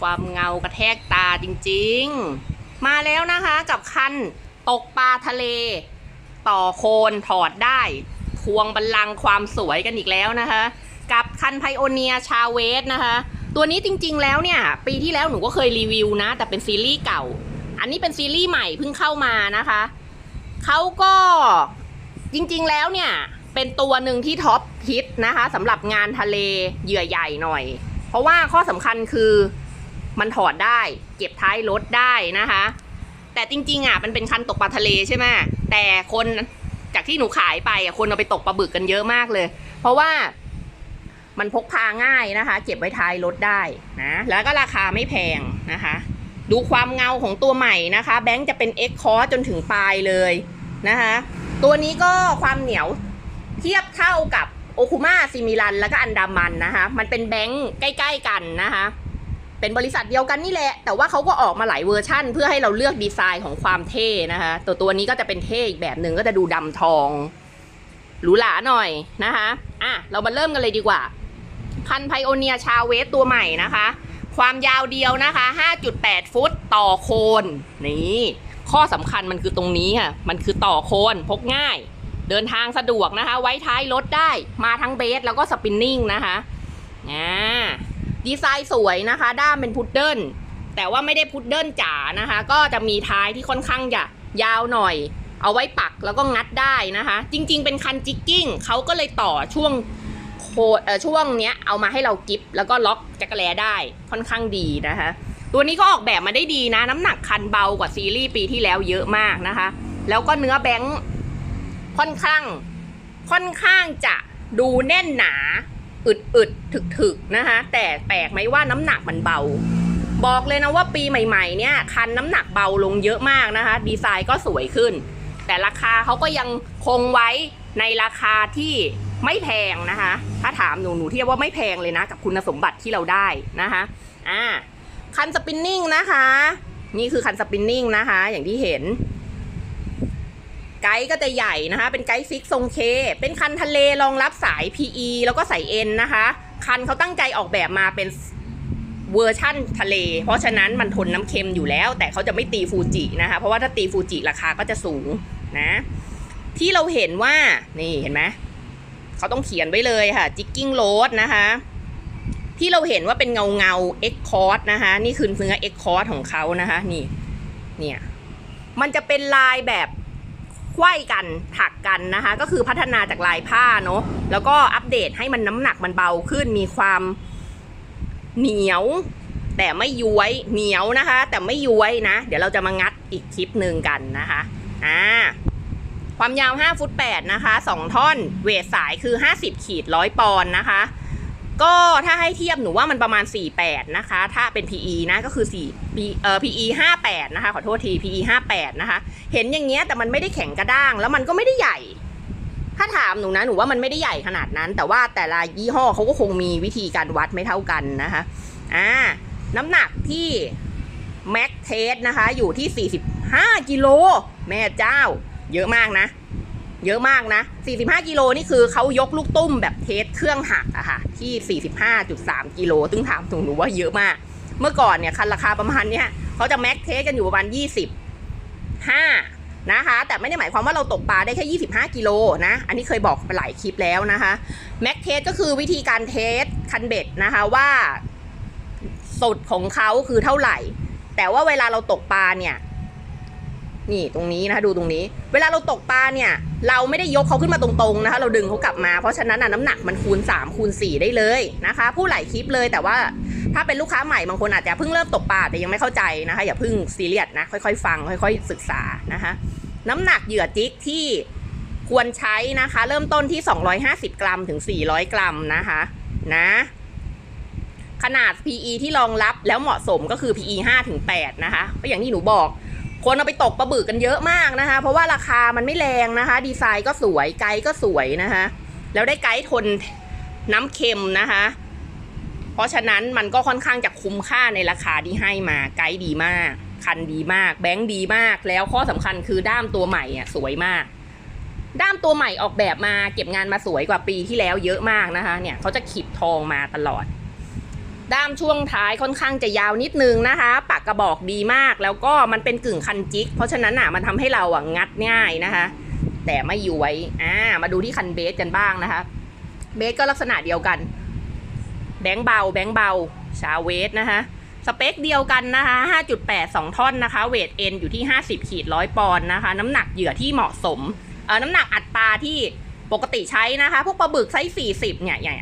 ความเงากระแทกตาจริงๆ มาแล้วนะคะกับคันตกปลาทะเล ต่อโคนถอดได้ทวงบัลลังก์ความสวยกันอีกแล้วนะคะ กับคันไพโอเนียชาเวสนะคะ ตัวนี้จริงๆแล้วเนี่ย ปีที่แล้วหนูก็เคยรีวิวนะ แต่เป็นซีรีส์เก่า อันนี้เป็นซีรีส์ใหม่เพิ่งเข้ามานะคะเขาก็จริงๆแล้วเนี่ยเป็นตัวหนึ่งที่ท็อปฮิตนะคะสำหรับงานทะเลเหยื่อใหญ่หน่อย เพราะว่าข้อสำคัญคือ มันถอดได้ เก็บท้ายรถได้นะคะ แต่จริง ๆอะมันเป็นคันตกปลาทะเลใช่ไหมแต่คนจากที่หนูขายไปอะคนเอาไปตกปลาบึกกันเยอะมากเลย เพราะว่ามันพกพาง่ายนะคะ เก็บไว้ท้ายรถได้นะ แล้วก็ราคาไม่แพงนะคะ ดูความเงาของตัวใหม่นะคะ แบงค์จะเป็น X c o r จนถึงปลายเลยนะคะ ตัวนี้ก็ความเหนียวเทียบเท่ากับโอคุมาซิมิลันแล้วก็อันดามันนะคะ มันเป็นแบงค์ใกล้ ๆ กันนะคะ เป็นบริษัทเดียวกันนี่แหละ แต่ว่าเขาก็ออกมาหลายเวอร์ชั่น เพื่อให้เราเลือกดีไซน์ของความเท่นะคะ ตัวตัวนี้ก็จะเป็นเท่อีกแบบหนึ่งก็จะดูดำทองหรูหราหน่อยนะคะ อะ เรามาเริ่มกันเลยดีกว่าคันไพโอเนียชาเวสตัวใหม่นะคะ ความยาวเดียวนะคะ 5.8 ฟุตต่อโคน นี่ ข้อสำคัญมันคือตรงนี้ค่ะ มันคือต่อโคน พกง่าย เดินทางสะดวกนะคะ ไว้ท้ายรถได้ มาทั้งเบสแล้วก็สปินนิ่งนะคะ อ่า ดีไซน์สวยนะคะ ด้ามเป็นพุดเดิ้ลแต่ว่าไม่ได้พุดเดิ้ลจ๋านะคะ ก็จะมีท้ายที่ค่อนข้างจะยาวหน่อย เอาไว้ปักแล้วก็งัดได้นะคะ จริง ๆ เป็นคันจิกกิ้งเขาก็เลยต่อช่วงโคเออช่วงเนี้ยเอามาให้เรากิฟแล้วก็ล็อกจักรแลได้ค่อนข้างดีนะคะ ตัวนี้ก็ออกแบบมาได้ดีนะ น้ำหนักคันเบากว่าซีรีส์ปีที่แล้วเยอะมากนะคะ แล้วก็เนื้อแบงค์ค่อนข้างค่อนข้างจะดูแน่นหนา อึดอึดถึกถึกๆนะคะ แต่แปลกไหมว่าน้ำหนักมันเบา บอกเลยนะว่าปีใหม่ ๆ เนี่ย คันน้ำหนักเบาลงเยอะมากนะคะ ดีไซน์ก็สวยขึ้น แต่ราคาเขาก็ยังคงไว้ในราคาที่ไม่แพงนะคะ ถ้าถามหนูหนูเทียบว่าไม่แพงเลยนะ กับคุณสมบัติที่เราได้นะคะอ่าคันสปินนิ่งนะคะ นี่คือคันสปินนิ่งนะคะ อย่างที่เห็น ไกด์ก็จะใหญ่นะคะ เป็นไกด์ฟิกทรงเค เป็นคันทะเลรองรับสาย PE แล้วก็สาย N นะคะ คันเขาตั้งใจออกแบบมาเป็นเวอร์ชั่นทะเล เพราะฉะนั้นมันทนน้ำเค็มอยู่แล้ว แต่เขาจะไม่ตีฟูจินะคะ เพราะว่าถ้าตีฟูจิราคาก็จะสูงนะ ที่เราเห็นว่า นี่เห็นไหมเขาต้องเขียนไว้เลยค่ะจิกกิ้งโรดนะคะ ที่เราเห็นว่าเป็นเงาเงาเอ็กคอร์ดนะคะ นี่คือเนื้อเอ็กคอร์ดของเขานะคะ นี่ เนี่ย มันจะเป็นลายแบบ ไขว้กันถักกันนะคะ ก็คือพัฒนาจากลายผ้าเนาะแล้วก็อัปเดตให้มันน้ำหนักมันเบาขึ้นมีความเหนียว แต่ไม่ย้วยเหนียวนะคะ แต่ไม่ย้วยนะ เดี๋ยวเราจะมางัดอีกคลิปหนึ่งกันนะคะอ่าความยาว 5 ฟุต 8 นะคะ 2 ท่อน เวทสายคือ 50 ขีดร้อยปอนด์นะคะ ก็ถ้าให้เทียบหนูว่ามันประมาณ 48 นะคะ ถ้าเป็น PE นะ ก็คือ4 P เอ่อ PE 58นะคะขอโทษที PE 58นะคะ เห็นอย่างเงี้ยแต่มันไม่ได้แข็งกระด้าง แล้วมันก็ไม่ได้ใหญ่ ถ้าถามหนูนะหนูว่ามันไม่ได้ใหญ่ขนาดนั้น แต่ว่าแต่ละยี่ห้อเขาก็คงมีวิธีการวัดไม่เท่ากันนะคะอ่าน้ำหนักที่แม็กเทสนะคะ อยู่ที่ 45กิโลแม่เจ้า เยอะมากนะ เยอะมากนะ 45กิโลนี่คือเขายกลูกตุ้มแบบเทสเครื่องหักอะค่ะที่ 45.3กิโลซึ่งถามตรงหนูว่าเยอะมาก เมื่อก่อนเนี่ยคันราคาประมาณเนี้ยเขาจะแม็กเทสกันอยู่ประมาณ25นะคะ แต่ไม่ได้หมายความว่าเราตกปลาได้แค่ 25 กิโลนะ อันนี้เคยบอกไปหลายคลิปแล้วนะคะแม็กเทสก็คือวิธีการเทสคันเบ็ดนะคะว่าสุดของเขาคือเท่าไหร่ แต่ว่าเวลาเราตกปลาเนี่ยนี่ตรงนี้นะคะดูตรงนี้ เวลาเราตกปลาเนี่ย เราไม่ได้ยกเขาขึ้นมาตรงๆนะคะเราดึงเขากลับมาเพราะฉะนั้นน้ำหนักมันคูณ 3 คูณ 4 ได้เลยนะคะ ผู้หลายคลิปเลยแต่ว่า ถ้าเป็นลูกค้าใหม่บางคนอาจจะเพิ่งเริ่มตกปลาแต่ยังไม่เข้าใจนะคะ อย่าเพิ่งซีเรียสนะ ค่อยๆ ฟัง ค่อย ๆ ศึกษานะคะ น้ำหนักเหยื่อจิกที่ควรใช้นะคะ เริ่มต้นที่ 250 กรัมถึง 400 กรัมนะคะนะขนาด PE ที่รองรับแล้วเหมาะสมก็คือ PE 5ถึง8นะคะก็อย่างที่หนูบอก คนเอาไปตกปลาบึกกันเยอะมากนะคะ เพราะว่าราคามันไม่แรงนะคะ ดีไซน์ก็สวยไกด์ก็สวยนะคะ แล้วได้ไกด์ทนน้ำเค็มนะคะ เพราะฉะนั้นมันก็ค่อนข้างจะคุ้มค่าในราคาที่ให้มาไกด์ดีมาก คันดีมาก แบงค์ดีมาก แล้วข้อสำคัญคือด้ามตัวใหม่อะสวยมาก ด้ามตัวใหม่ออกแบบมาเก็บงานมาสวยกว่าปีที่แล้วเยอะมากนะคะ เนี่ยเขาจะขีดทองมาตลอด ด้ามช่วงท้ายค่อนข้างจะยาวนิดนึงนะคะปากกระบอกดีมากแล้วก็มันเป็นกึ่งคันจิก เพราะฉะนั้นอะมันทำให้เราอะงัดง่ายนะคะ แต่ไม่ย้วยอ่ามาดูที่คันเบสกันบ้างนะคะ เบสก็ลักษณะเดียวกัน แบงค์เบาแบงค์เบาชาเวสนะคะสเปคเดียวกันนะคะ 5.8 2 ท่อนนะคะ เวทเอ็นอยู่ที่ 50ขีดร้อยปอนด์นะคะ น้ำหนักเหยื่อที่เหมาะสม เออน้ำหนักอัตราที่ปกติใช้นะคะ พวกปลาบึกไซส์ 40 เนี่ย อย่าง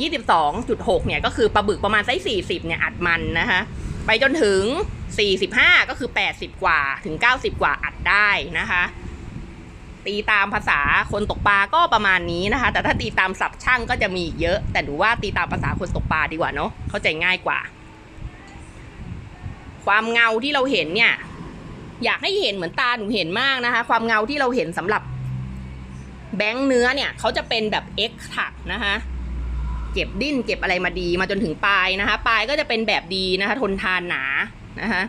24 22.6 เนี่ย ก็คือปลาบึกประมาณไซส์ 40 เนี่ย อัดมันนะคะ ไปจนถึง 45 ก็คือ 80 กว่า ถึง 90 กว่าอัดได้นะคะ ตีตามภาษาคนตกปลาก็ประมาณนี้นะคะ แต่ถ้าตีตามศัพท์ช่างก็จะมีเยอะ แต่ดูว่าตีตามภาษาคนตกปลาดีกว่าเนาะเข้าใจง่ายกว่า ความเงาที่เราเห็นเนี่ย อยากให้เห็นเหมือนตาหนูเห็นมากนะคะ ความเงาที่เราเห็นสำหรับแบงค์เนื้อเนี่ยเขาจะเป็นแบบ X ถักนะคะเก็บดิ้นเก็บอะไรมาดีมาจนถึงปลายนะคะ ปลายก็จะเป็นแบบดีนะคะ ทนทานหนานะคะ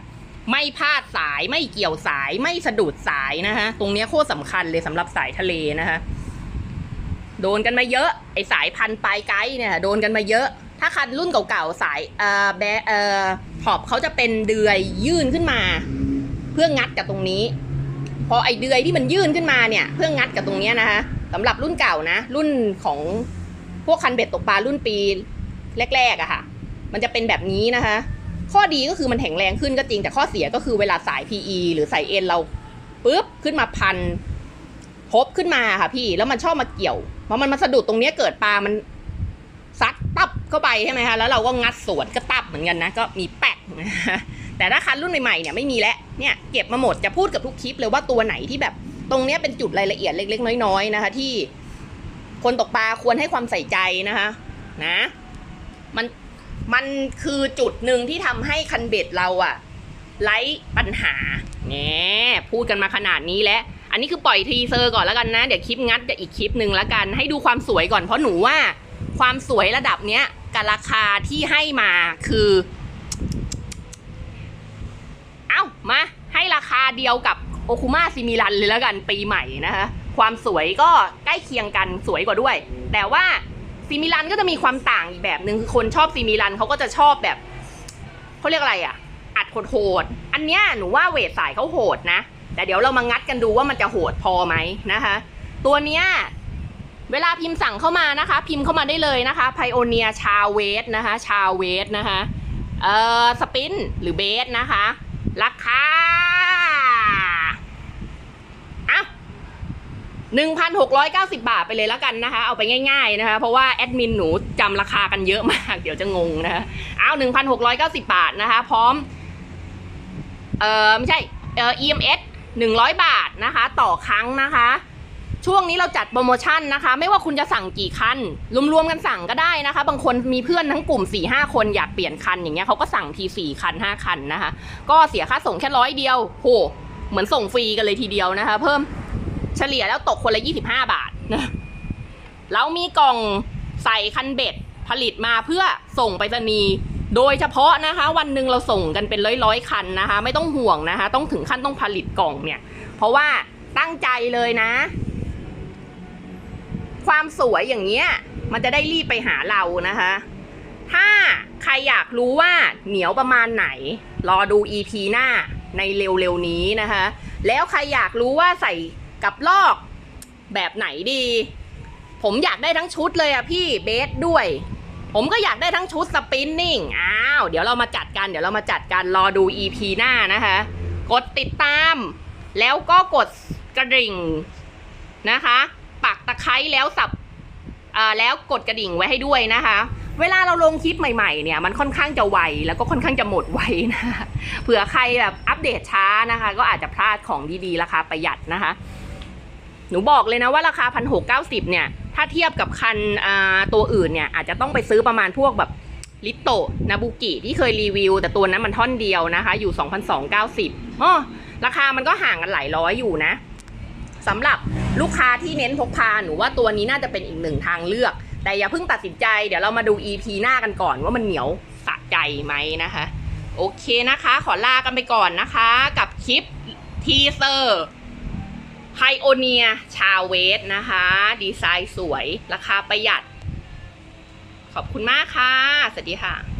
ไม่พลาดสายไม่เกี่ยวสายไม่สะดุดสายนะคะตรงนี้โคตรสำคัญเลยสำหรับสายทะเลนะคะโดนกันมาเยอะ ไอสายพันปลายไกด์เนี่ย โดนกันมาเยอะ ถ้าคันรุ่นเก่าๆสายเอ่อแบเอ่อขอบเขาจะเป็นเดือยยื่นขึ้นมา เพื่องัดกับตรงนี้ พอไอเดือยที่มันยื่นขึ้นมาเนี่ย เพื่องัดกับตรงนี้นะคะสำหรับรุ่นเก่านะ รุ่นของพวกคันเบ็ดตกปลารุ่นปีแรกๆอะค่ะ มันจะเป็นแบบนี้นะคะ ข้อดีก็คือมันแข็งแรงขึ้นก็จริง แต่ข้อเสียก็คือเวลาสาย PE หรือสายเอ็นเราปุ๊บขึ้นมาพันพบขึ้นมาค่ะพี่ แล้วมันชอบมาเกี่ยวเพราะมันมาสะดุดตรงนี้เกิดปลามันซัดตับเข้าไปใช่ไหมคะแล้วเราก็งัดสวนก็ตับเหมือนกันนะ ก็มีแปะนะคะแต่ถ้าคันรุ่นใหม่ๆเนี่ยไม่มีแล้วเนี่ยเก็บมาหมดจะพูดกับทุกคลิปเลยว่าตัวไหนที่แบบ ตรงเนี้ยเป็นจุดรายละเอียดเล็ก ๆ น้อยๆนะคะ ที่คนตกปลาควรให้ความใส่ใจนะคะ นะ มัน มันคือจุดหนึ่งที่ทำให้คันเบ็ดเราอะไร้ปัญหาแหน่พูดกันมาขนาดนี้แล้วอันนี้คือปล่อยทีเซอร์ก่อนแล้วกันนะ เดี๋ยวคลิปงัดจะอีกคลิปหนึ่งแล้วกัน ให้ดูความสวยก่อนเพราะหนูว่า ความสวยระดับเนี้ยกับราคาที่ให้มาคือ เอ้ามาให้ราคาเดียวกับโอคุมาซิมิลันเลยแล้วกันปีใหม่นะคะความสวยก็ใกล้เคียงกันสวยกว่าด้วย แต่ว่า ซิมิลันก็จะมีความต่างอีกแบบหนึ่งคือคนชอบซิมิลันเขาก็จะชอบแบบเขาเรียกอะไรอะ อัดโหดๆอันเนี้ยหนูว่าเวทสายเขาโหดนะ แต่เดี๋ยวเรามางัดกันดูว่ามันจะโหดพอไหมนะคะ ตัวเนี้ยเวลาพิมพ์สั่งเข้ามานะคะ พิมพ์เข้ามาได้เลยนะคะไพโอเนียชาเวสนะคะ ชาเวสนะคะเอ่อสปินหรือเบสนะคะ ราคาอะ 1,690 บาทไปเลยแล้วกันนะคะ เอาไปง่าย ๆนะคะ เพราะว่าแอดมินหนูจำราคากันเยอะมาก เดี๋ยวจะงงนะคะเอา1,690 บาทนะคะ พร้อม เออไม่ใช่ เออ EMS 100 บาทนะคะ ต่อครั้งนะคะ ช่วงนี้เราจัดโปรโมชั่นนะคะ ไม่ว่าคุณจะสั่งกี่คัน รวมๆกันสั่งก็ได้นะคะ บางคนมีเพื่อนทั้งกลุ่ม 4 5คนอยากเปลี่ยนคันอย่างเงี้ยเขาก็สั่งที4คัน5คันนะคะ ก็เสียค่าส่งแค่ร้อยเดียวโหเหมือนส่งฟรีกันเลยทีเดียวนะคะ เพิ่ม เฉลี่ยแล้วตกคนละ25 บาทนะเรามีกล่องใส่คันเบ็ดผลิตมาเพื่อส่งไปรษณีย์โดยเฉพาะนะคะ วันหนึ่งเราส่งกันเป็นร้อยๆคันนะคะ ไม่ต้องห่วงนะคะ ต้องถึงขั้นต้องผลิตกล่องเนี่ย เพราะว่าตั้งใจเลยนะ ความสวยอย่างเงี้ย มันจะได้รีบไปหาเรานะคะ ถ้าใครอยากรู้ว่าเหนียวประมาณไหน รอดู EP หน้าในเร็วๆนี้นะคะ แล้วใครอยากรู้ว่าใส่ กับลอกแบบไหนดี ผมอยากได้ทั้งชุดเลยอะพี่เบสด้วย ผมก็อยากได้ทั้งชุดสปินนิ่งอ้าวเดี๋ยวเรามาจัดกันเดี๋ยวเรามาจัดกันรอดู EP หน้านะคะ กดติดตาม แล้วก็กดกระดิ่งนะคะ ปักตะไคร้แล้วสับอ่าแล้วกดกระดิ่งไว้ให้ด้วยนะคะ เวลาเราลงคลิปใหม่ๆ เนี่ย มันค่อนข้างจะไวแล้วก็ค่อนข้างจะหมดไวนะะเผื่อใครแบบอัปเดตช้านะคะ ก็อาจจะพลาดของดีๆราคาประหยัดนะคะ หนูบอกเลยนะว่าราคาพันหกเก้าสิบเนี่ย ถ้าเทียบกับคันตัวอื่นเนี่ย อาจจะต้องไปซื้อประมาณพวกแบบลิโตนาบุกิที่เคยรีวิว แต่ตัวนั้นมันท่อนเดียวนะคะ อยู่ 2,290อ๋อราคามันก็ห่างกันหลายร้อยอยู่นะสำหรับลูกค้าที่เน้นพกพาหนูว่าตัวนี้น่าจะเป็นอีกหนึ่งทางเลือก แต่อย่าเพิ่งตัดสินใจเดี๋ยวเรามาดู EP หน้ากันก่อนว่ามันเหนียวสะใจไหมนะคะ โอเคนะคะ ขอลากันไปก่อนนะคะ กับคลิปทีเซอร์ ไพโอเนียชาเวสนะคะ ดีไซน์สวย ราคาประหยัด ขอบคุณมากค่ะ สวัสดีค่ะ